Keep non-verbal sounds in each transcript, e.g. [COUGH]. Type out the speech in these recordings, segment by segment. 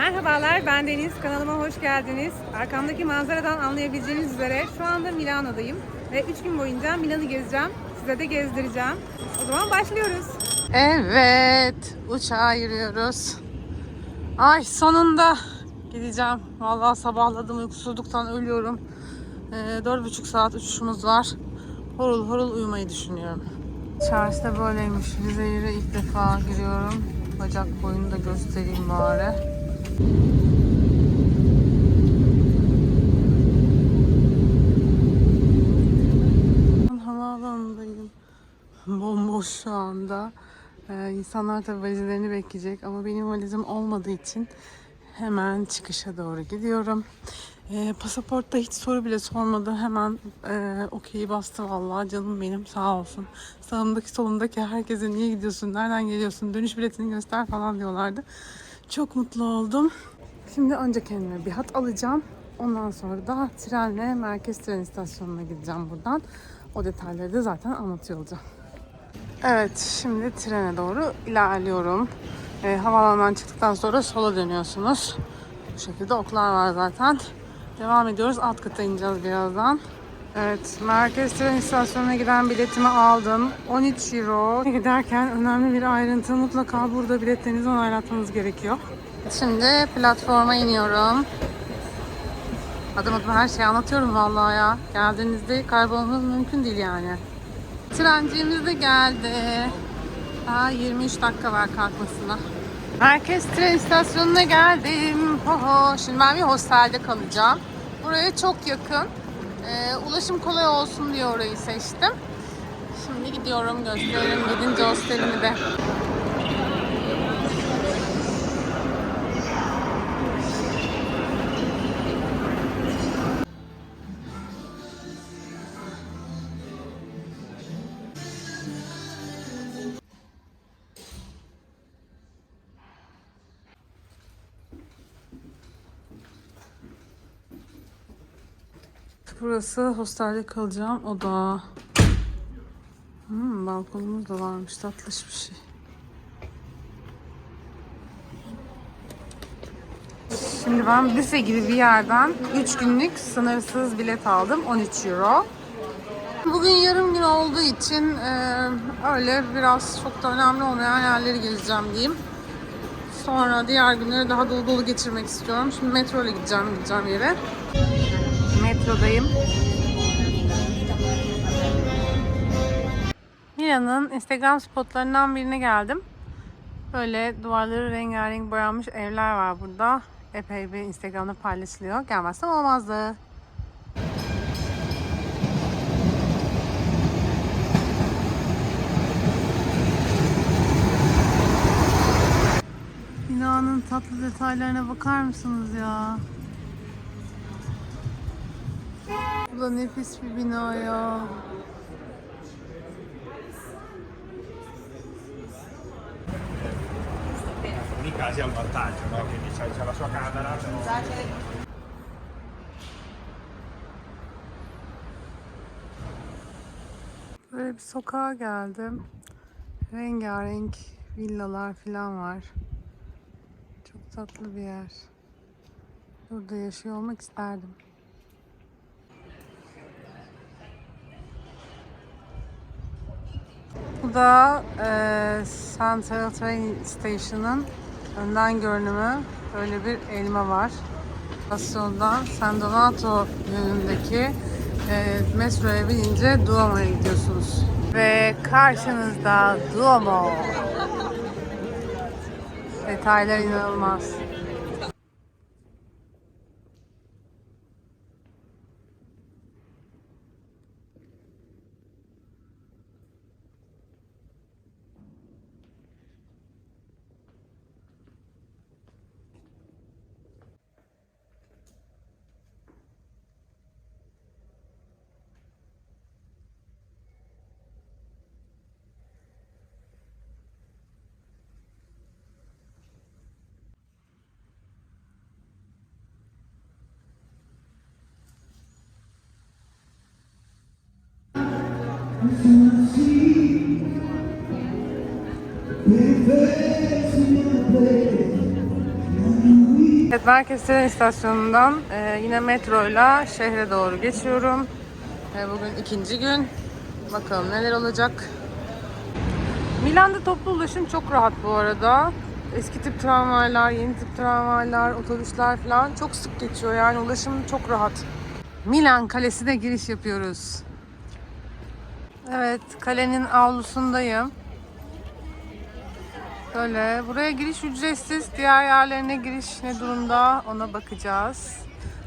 Merhabalar, ben Deniz. Kanalıma hoş geldiniz. Arkamdaki manzaradan anlayabileceğiniz üzere şu anda Milano'dayım. Ve 3 gün boyunca Milano'yu gezeceğim. Size de gezdireceğim. O zaman başlıyoruz. Evet, uçağa yürüyoruz. Ay sonunda gideceğim. Vallahi sabahladım, uykusuzluktan ölüyorum. Ee, 4,5 saat uçuşumuz var. Horul horul uyumayı düşünüyorum. Çarşı da böyleymiş. Rize'ye ilk defa giriyorum. Bacak boyunu da göstereyim bari. Havaalanındayım. [LAUGHS] Bomboş şu anda. Ee, insanlar tabii valizlerini bekleyecek ama benim valizim olmadığı için hemen çıkışa doğru gidiyorum. Ee, pasaportta hiç soru bile sormadı. Hemen e, okey'i bastı vallahi canım benim sağ olsun. Sağımdaki solumdaki herkese niye gidiyorsun, nereden geliyorsun, dönüş biletini göster falan diyorlardı. Çok mutlu oldum. Şimdi önce kendime bir hat alacağım. Ondan sonra da trenle merkez tren istasyonuna gideceğim buradan. O detayları da zaten anlatıyor. Evet, şimdi trene doğru ilerliyorum. E, havaalanından çıktıktan sonra sola dönüyorsunuz. Bu şekilde oklar var zaten. Devam ediyoruz. Alt kata ineceğiz birazdan. Evet, merkez tren istasyonuna giden biletimi aldım. 13 euro. Giderken önemli bir ayrıntı mutlaka burada biletlerinizi onaylatmanız gerekiyor. Şimdi platforma iniyorum. Adım adım her şeyi anlatıyorum vallahi ya. Geldiğinizde kaybolmanız mümkün değil yani. Trenciğimiz de geldi. Daha 23 dakika var kalkmasına. Merkez tren istasyonuna geldim. Hoho. Şimdi ben bir hostelde kalacağım. Buraya çok yakın. Ee, ulaşım kolay olsun diye orayı seçtim. Şimdi gidiyorum gösteririm gidince hostelimi de. Burası hostelde kalacağım oda. Hmm, balkonumuz da varmış tatlış bir şey. Şimdi ben büfe gibi bir yerden 3 günlük sınırsız bilet aldım 13 euro. Bugün yarım gün olduğu için e, öyle biraz çok da önemli olmayan yerleri gezeceğim diyeyim. Sonra diğer günleri daha dolu dolu geçirmek istiyorum. Şimdi metro ile gideceğim gideceğim yere. Metrodayım. Milan'ın Instagram spotlarından birine geldim. Böyle duvarları rengarenk boyanmış evler var burada. Epey bir Instagram'da paylaşılıyor. Gelmezsem olmazdı. Binanın tatlı detaylarına bakar mısınız ya? Bu da nefis bir bina ya. alcuni casi ha un vantaggio, no? quindi c'è, la sua camera. Böyle bir sokağa geldim. Rengarenk villalar falan var. Çok tatlı bir yer. Burada yaşıyor olmak isterdim. Bu da e, Central Train Station'ın önden görünümü. Böyle bir elma var. Stasyondan San Donato yönündeki e, metroya binince Duomo'ya gidiyorsunuz. Ve karşınızda Duomo. Detaylar inanılmaz. Evet, Merkez Tren İstasyonu'ndan e, yine metroyla şehre doğru geçiyorum. E, bugün ikinci gün. Bakalım neler olacak. Milan'da toplu ulaşım çok rahat bu arada. Eski tip tramvaylar, yeni tip tramvaylar, otobüsler falan çok sık geçiyor. Yani ulaşım çok rahat. Milan Kalesi'ne giriş yapıyoruz. Evet, kalenin avlusundayım. Böyle buraya giriş ücretsiz. Diğer yerlerine giriş ne durumda ona bakacağız.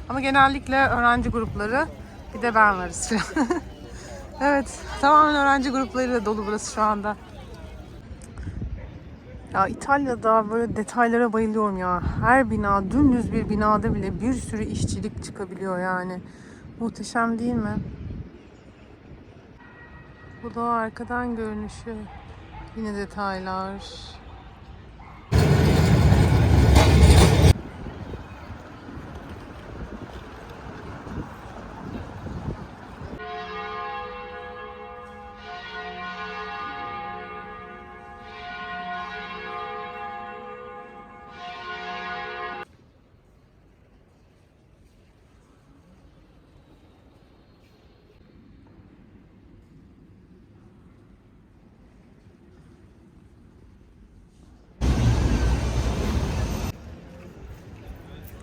Ama genellikle öğrenci grupları bir de ben varız falan. [LAUGHS] evet tamamen öğrenci gruplarıyla dolu burası şu anda. Ya İtalya'da böyle detaylara bayılıyorum ya. Her bina dümdüz bir binada bile bir sürü işçilik çıkabiliyor yani. Muhteşem değil mi? Bu da arkadan görünüşü. Yine detaylar.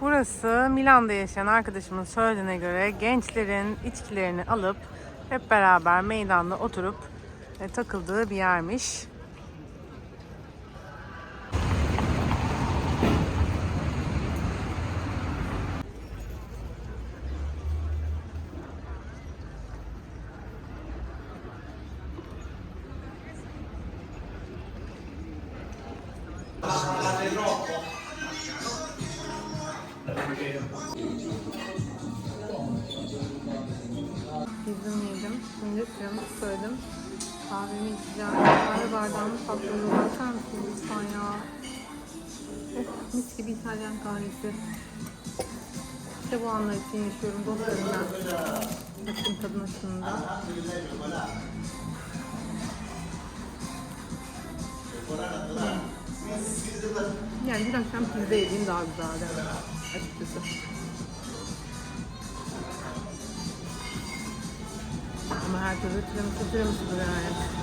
Burası Milan'da yaşayan arkadaşımın söylediğine göre gençlerin içkilerini alıp hep beraber meydanda oturup e, takıldığı bir yermiş. İçeceğim. Kahve bardağımı patladı. Bakar mısın lütfen ya? Of mis gibi İtalyan kahvesi. İşte bu anlar için yaşıyorum dostlarımla. Bakın tadına şunu da. Yani bir akşam pizza yediğim daha güzeldi açıkçası. Ama her türlü tiramisu tiramisu'dur yani.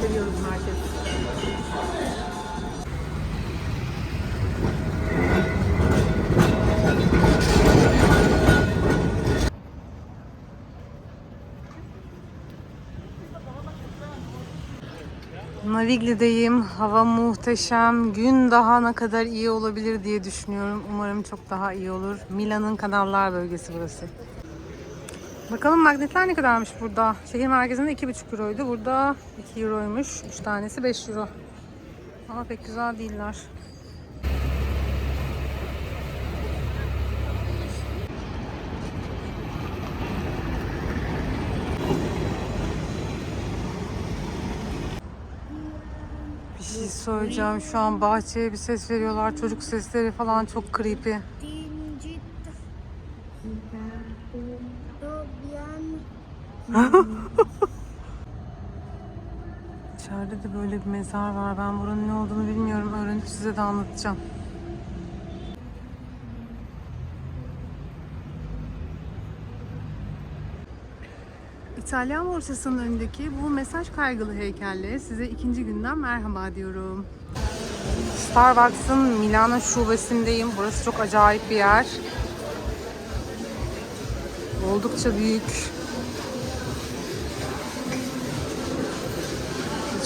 Seviyoruz merkez. Navigli'deyim. Hava muhteşem. Gün daha ne kadar iyi olabilir diye düşünüyorum. Umarım çok daha iyi olur. Milan'ın kanallar bölgesi burası. Bakalım magnetler ne kadarmış burada? Şehir merkezinde 2,5 euroydu. Burada 2 euroymuş. 3 tanesi 5 euro. Ama pek güzel değiller. Bir şey söyleyeceğim. Şu an bahçeye bir ses veriyorlar. Çocuk sesleri falan çok creepy. [LAUGHS] İçeride de böyle bir mezar var. Ben buranın ne olduğunu bilmiyorum. Öğrenip size de anlatacağım. İtalyan borsasının önündeki bu mesaj kaygılı heykelle size ikinci günden merhaba diyorum. Starbucks'ın Milano şubesindeyim. Burası çok acayip bir yer. Oldukça büyük.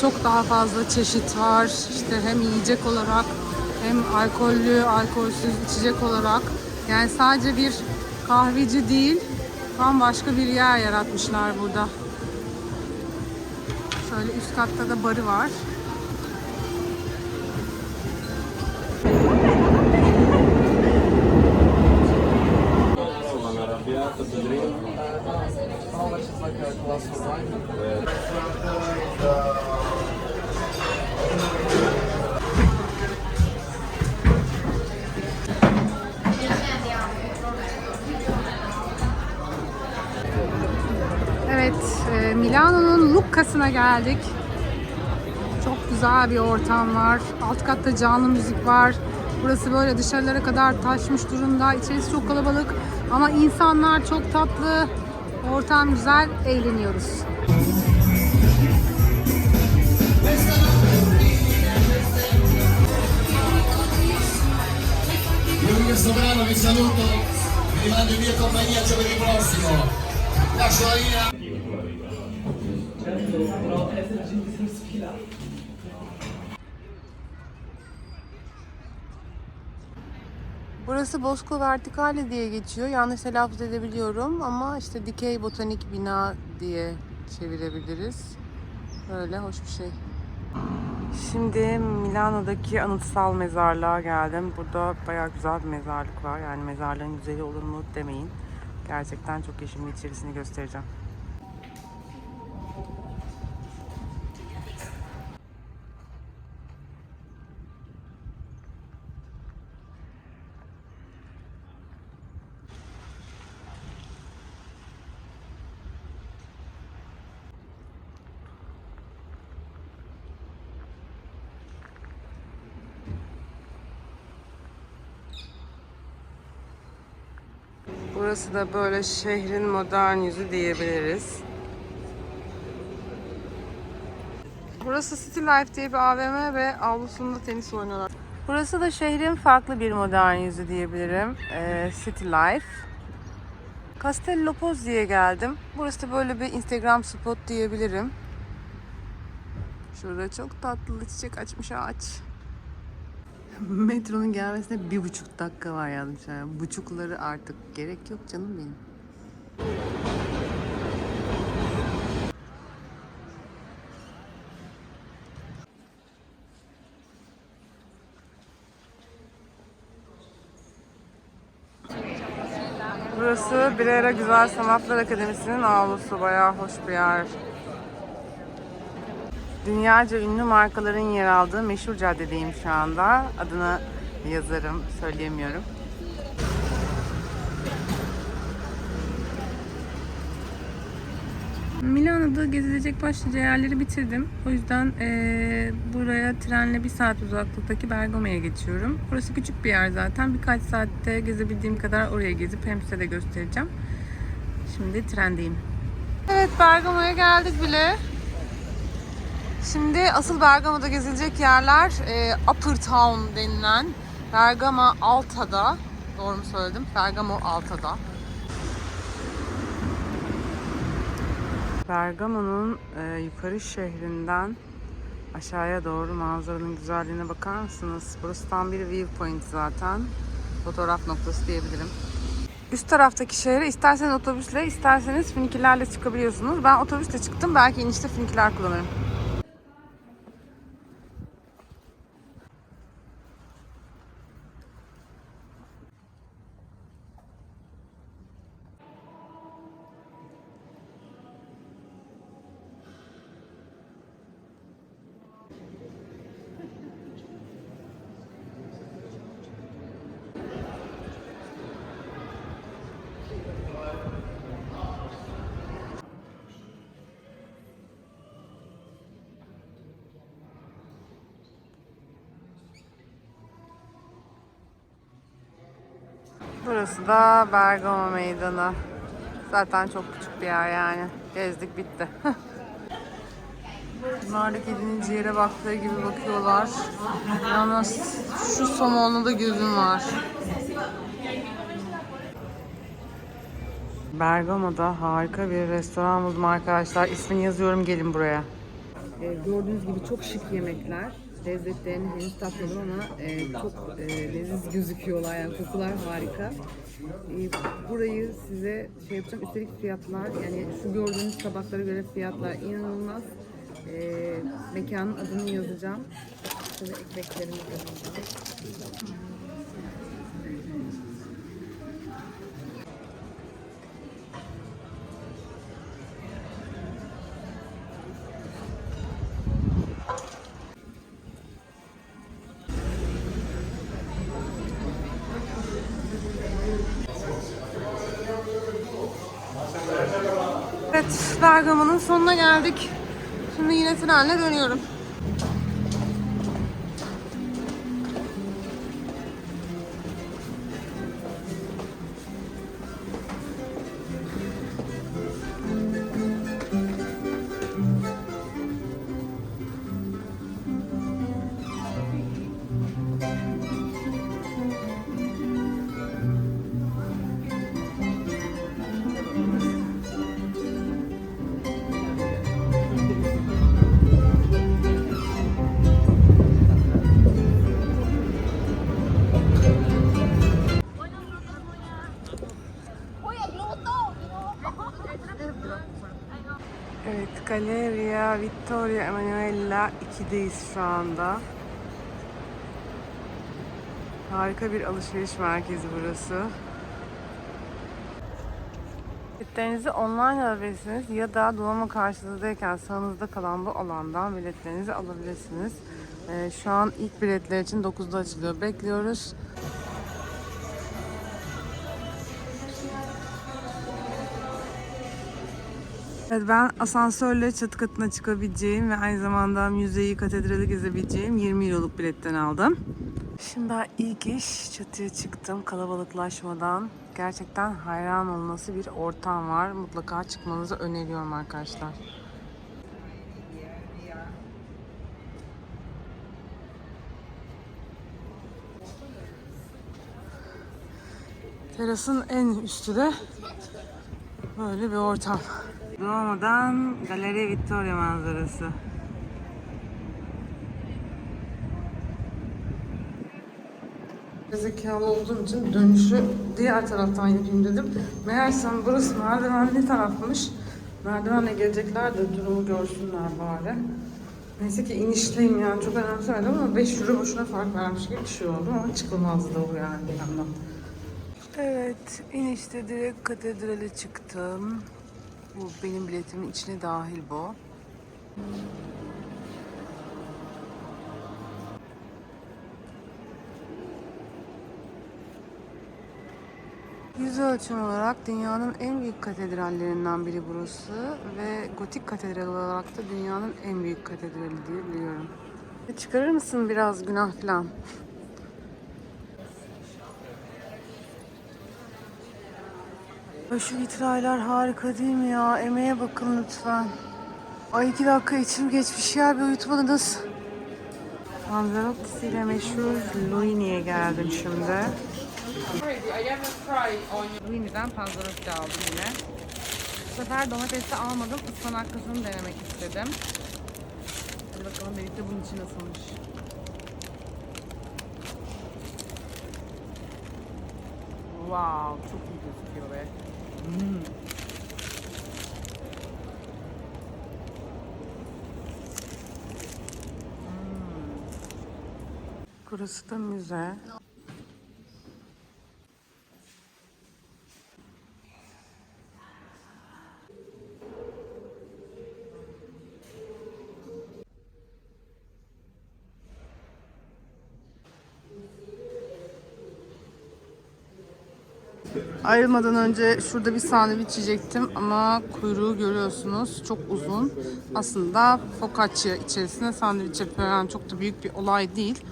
Çok daha fazla çeşit var. İşte hem yiyecek olarak hem alkollü, alkolsüz içecek olarak. Yani sadece bir kahveci değil, bambaşka bir yer yaratmışlar burada. Şöyle üst katta da barı var. Milano'nun Lucca'sına geldik. Çok güzel bir ortam var. Alt katta canlı müzik var. Burası böyle dışarılara kadar taşmış durumda. İçerisi çok kalabalık ama insanlar çok tatlı. Ortam güzel, eğleniyoruz. Questo brano vi saluto, vi rimando in mia compagnia giovedì prossimo. Lascio la linea. Burası Bosco Verticale diye geçiyor. Yanlış telaffuz edebiliyorum ama işte dikey botanik bina diye çevirebiliriz. Böyle hoş bir şey. Şimdi Milano'daki anıtsal mezarlığa geldim. Burada bayağı güzel bir mezarlık var. Yani mezarlığın güzeli olur mu demeyin. Gerçekten çok iyi. Şimdi içerisini göstereceğim. Burası da böyle şehrin modern yüzü diyebiliriz. Burası City Life diye bir AVM ve avlusunda tenis oynuyorlar. Burası da şehrin farklı bir modern yüzü diyebilirim. Ee, City Life. Castello Pozzi'ye geldim. Burası da böyle bir Instagram spot diyebilirim. Şurada çok tatlı çiçek açmış ağaç. [LAUGHS] Metronun gelmesine bir buçuk dakika var yazmışlar. Buçukları artık gerek yok canım benim. Burası Birera Güzel Sanatlar Akademisi'nin avlusu. Bayağı hoş bir yer. Dünyaca ünlü markaların yer aldığı meşhur caddedeyim şu anda. Adını yazarım, söyleyemiyorum. Milano'da gezilecek başlıca yerleri bitirdim. O yüzden eee, buraya trenle bir saat uzaklıktaki Bergamo'ya geçiyorum. Burası küçük bir yer zaten. Birkaç saatte gezebildiğim kadar oraya gezip hem size de göstereceğim. Şimdi trendeyim. Evet Bergamo'ya geldik bile. Şimdi asıl Bergamo'da gezilecek yerler e, Upper Town denilen Bergamo Alta'da. Doğru mu söyledim? Bergamo Alta'da. Bergamo'nun e, yukarı şehrinden aşağıya doğru manzaranın güzelliğine bakar mısınız? Burası tam bir viewpoint zaten. Fotoğraf noktası diyebilirim. Üst taraftaki şehre isterseniz otobüsle isterseniz finikilerle çıkabiliyorsunuz. Ben otobüsle çıktım. Belki inişte finikiler kullanırım. Burası da Bergamo Meydanı. Zaten çok küçük bir yer yani. Gezdik bitti. [LAUGHS] Bunlar da kedinin ciğere baktığı gibi bakıyorlar. Yalnız şu somonlu da gözüm var. Bergamo'da harika bir restoran buldum arkadaşlar. İsmini yazıyorum gelin buraya. Ee, gördüğünüz gibi çok şık yemekler. Lezzetlerini henüz tatmadım ama e, çok e, leziz gözüküyorlar. Yani kokular harika. E, burayı size şey yapacağım. Üstelik fiyatlar yani şu gördüğünüz tabaklara göre fiyatlar inanılmaz. E, mekanın adını yazacağım. Şöyle ekmeklerimi yazacağım. Bergamo'nun sonuna geldik. Şimdi yine trenle dönüyorum. Galleria Vittoria Emanuela 2'deyiz şu anda. Harika bir alışveriş merkezi burası. Biletlerinizi online alabilirsiniz ya da Duomo karşınızdayken sağınızda kalan bu alandan biletlerinizi alabilirsiniz. Ee, şu an ilk biletler için 9'da açılıyor. Bekliyoruz. Evet ben asansörle çatı katına çıkabileceğim ve aynı zamanda müzeyi, katedrali gezebileceğim 20 euroluk biletten aldım. Şimdi ben ilk iş çatıya çıktım kalabalıklaşmadan. Gerçekten hayran olması bir ortam var. Mutlaka çıkmanızı öneriyorum arkadaşlar. Terasın en üstü de böyle bir ortam. Duomo'dan Galeri Vittoria manzarası. Zekalı olduğum için dönüşü diğer taraftan yapayım dedim. Meğersem burası merdivenli tarafmış. Merdivenle gelecekler de durumu görsünler bari. Neyse ki inişteyim yani çok önemsemedim ama 5 euro boşuna fark vermiş gibi bir şey oldu ama çıkılmazdı da o yani bir yandan. Evet, inişte direkt katedrale çıktım. Bu benim biletimin içine dahil bu. Yüz ölçüm olarak dünyanın en büyük katedrallerinden biri burası ve gotik katedral olarak da dünyanın en büyük katedrali diye biliyorum. Çıkarır mısın biraz günah falan? Şu vitraylar harika değil mi ya? Emeğe bakın lütfen. Ay iki dakika içim geçmiş ya bir uyutmadınız. Panzerotti ile meşhur Luini'ye geldim şimdi. Luini'den Panzerotti aldım yine. Bu sefer domatesi almadım. Ispanaklısını denemek istedim. Hadi bakalım birlikte bunun için nasılmış. Wow, çok iyi gözüküyor be. Hmm. Hmm. Burası da müze. Ayrılmadan önce şurada bir sandviç yiyecektim ama kuyruğu görüyorsunuz çok uzun. Aslında focaccia içerisine sandviç yapıyor yani çok da büyük bir olay değil.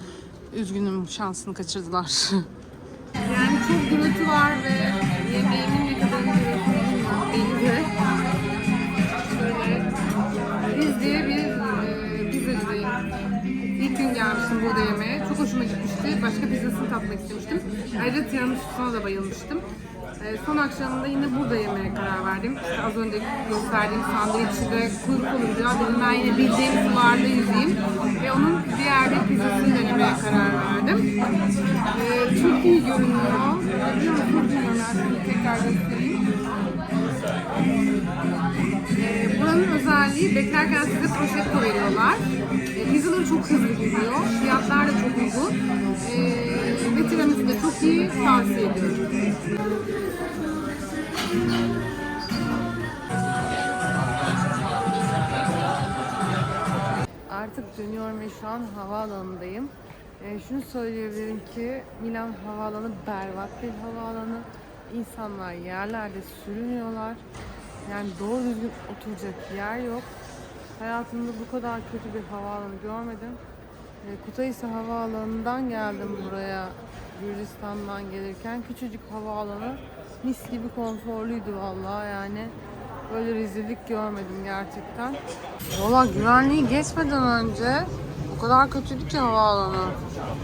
Üzgünüm şansını kaçırdılar. Yani çok gürültü var ve yemeğimin ne kadar belli. Biz diye bir e. İlk gün gelmiştim burada yemeğe. Çok hoşuma gitmişti. Başka pizzasını tatmak istemiştim. Ayrıca tiramisu'suna da bayılmıştım. E, son akşamında yine burada yemeye karar verdim. İşte az önce gösterdiğim sandviçi de kuyruk olunca dedim ben yine bildiğim sularda yüzeyim. Ve onun diğer bir pizzasını denemeye karar verdim. E, çok iyi görünüyor. Biliyor musunuz bilmiyorum. Ben tekrar göstereyim. Ee, buranın özelliği beklerken size prosecco veriyorlar. Ee, pizzaları çok hızlı gidiyor. Fiyatlar da çok uygun. Ee, ve tiramisu da çok iyi. Tavsiye ediyorum. Dönüyorum ve şu an havaalanındayım. Ee, şunu söyleyebilirim ki Milan havaalanı berbat bir havaalanı. İnsanlar yerlerde sürünüyorlar. Yani doğru düzgün oturacak yer yok. Hayatımda bu kadar kötü bir havaalanı görmedim. E, Kutaisi Havaalanı'ndan geldim buraya Gürcistan'dan gelirken. Küçücük havaalanı mis gibi konforluydu vallahi yani. Böyle rezillik görmedim gerçekten. Valla güvenliği geçmeden önce o kadar kötüydü ki havaalanı.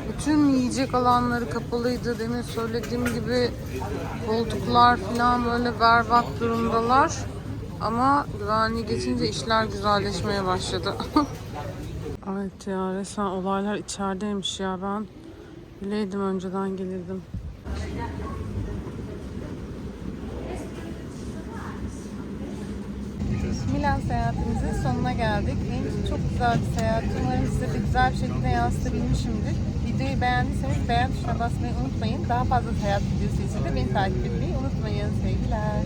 Bütün yiyecek alanları kapalıydı. Demin söylediğim gibi koltuklar falan böyle berbat durumdalar. Ama güvenliği geçince işler güzelleşmeye başladı. [LAUGHS] evet ya resmen olaylar içerideymiş ya ben bileydim önceden gelirdim. Milan seyahatimizin sonuna geldik. İçin çok güzel bir seyahat. Umarım size de güzel bir şekilde yansıtabilmişimdir. Videoyu beğendiyseniz beğen tuşuna basmayı unutmayın. Daha fazla seyahat videosu için de beni takip etmeyi unutmayın. Sevgiler.